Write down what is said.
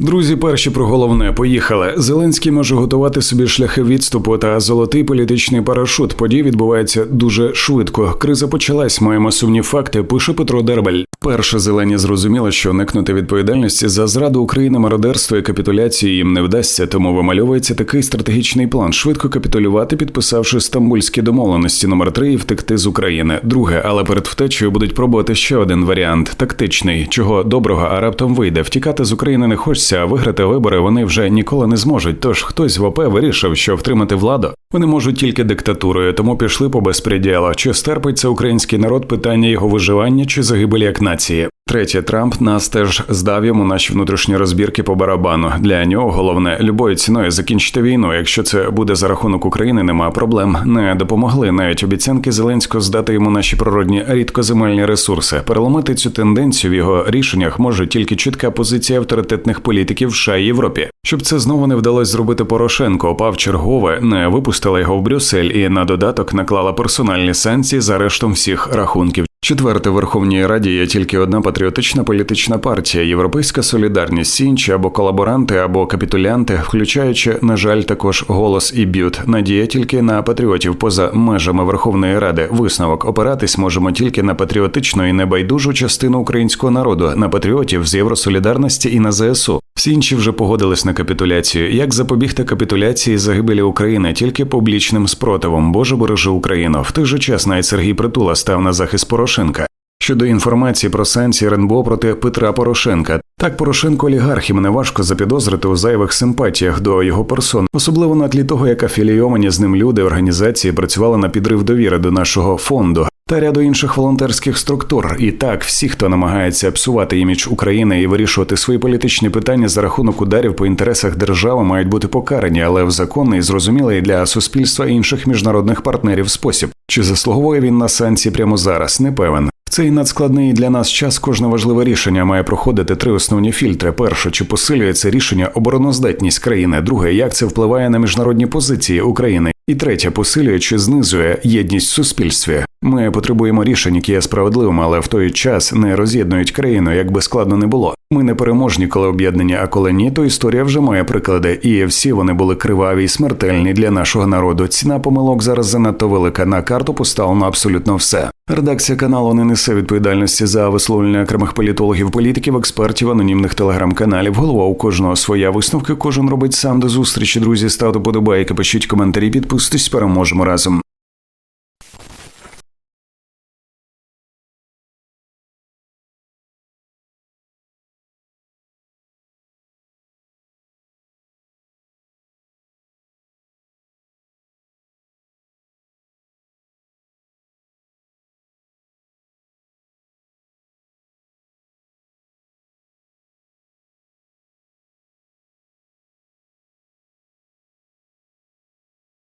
Друзі, перші про головне поїхали. Зеленський може готувати собі шляхи відступу та золотий політичний парашут. Події відбуваються дуже швидко. Криза почалась. Маємо сумні факти. Пише Петро Дербель. Перше зелені зрозуміло, що уникнути відповідальності за зраду України, мародерство і капітуляцію їм не вдасться. Тому вимальовується такий стратегічний план: швидко капітулювати, підписавши стамбульські домовленості номер 3 і втекти з України. Друге, але перед втечею будуть пробувати ще один варіант тактичний, чого доброго, а раптом вийде. Втікати з України не хочеться, а виграти вибори вони вже ніколи не зможуть. Тож хтось в ОП вирішив, що втримати владу вони можуть тільки диктатурою, тому пішли по безпреділу. Чи стерпиться український народ питання його виживання чи загибелі як нації? Третє, Трамп нас теж здав йому наші внутрішні розбірки по барабану. Для нього головне любою ціною закінчити війну. Якщо це буде за рахунок України, нема проблем. Не допомогли навіть обіцянки Зеленського здати йому наші природні рідкоземельні ресурси. Переломити цю тенденцію в його рішеннях може тільки чітка позиція авторитетних політиків в США і Європі. Щоб це знову не вдалося зробити Порошенко, опав чергове, не випустила його в Брюссель і на додаток наклала персональні санкції за арештом всіх рахунків. Четверте в Верховній Раді є тільки одна патріотична політична партія Європейська солідарність, Всі інші або колаборанти, або капітулянти, включаючи, на жаль, також голос і б'ют. Надія тільки на патріотів поза межами Верховної Ради. Висновок опиратись можемо тільки на патріотичну і небайдужу частину українського народу, на патріотів з євросолідарності і на ЗСУ. Всі інші вже погодились на капітуляцію. Як запобігти капітуляції загибелі України тільки публічним спротивом? Боже бережи Україну. В той же час навіть Сергій Притула став на захист Порошенка. Щодо інформації про санкції РНБО проти Петра Порошенка, так Порошенко олігарх і мене важко запідозрити у зайвих симпатіях до його персон, особливо на тлі того, як афілійовані з ним люди організації працювали на підрив довіри до нашого фонду та ряду інших волонтерських структур. І так, всі, хто намагається псувати імідж України і вирішувати свої політичні питання за рахунок ударів по інтересах держави, мають бути покарані, але в законний, зрозумілий для суспільства і інших міжнародних партнерів спосіб. Чи заслуговує він на санкції прямо зараз? Не певен. Цей надскладний для нас час кожне важливе рішення має проходити три основні фільтри: перше, чи посилює це рішення обороноздатність країни, друге, як це впливає на міжнародні позиції України, і третє, посилює чи знизує єдність в суспільстві. Ми потребуємо рішень, які є справедливими, але в той час не роз'єднують країну, як би складно не було. Ми не переможні, коли об'єднані, а коли ні, то історія вже має приклади, і всі вони були криваві і смертельні для нашого народу. Ціна помилок зараз занадто велика. На карту поставлено абсолютно все. Редакція каналу не несе відповідальності за висловлення окремих політологів, політиків, експертів, анонімних телеграм-каналів. Голова у кожного своя висновки. Кожен робить сам до зустрічі. Друзі, ставте подобайки, пишіть коментарі, підписуйтесь, переможемо разом.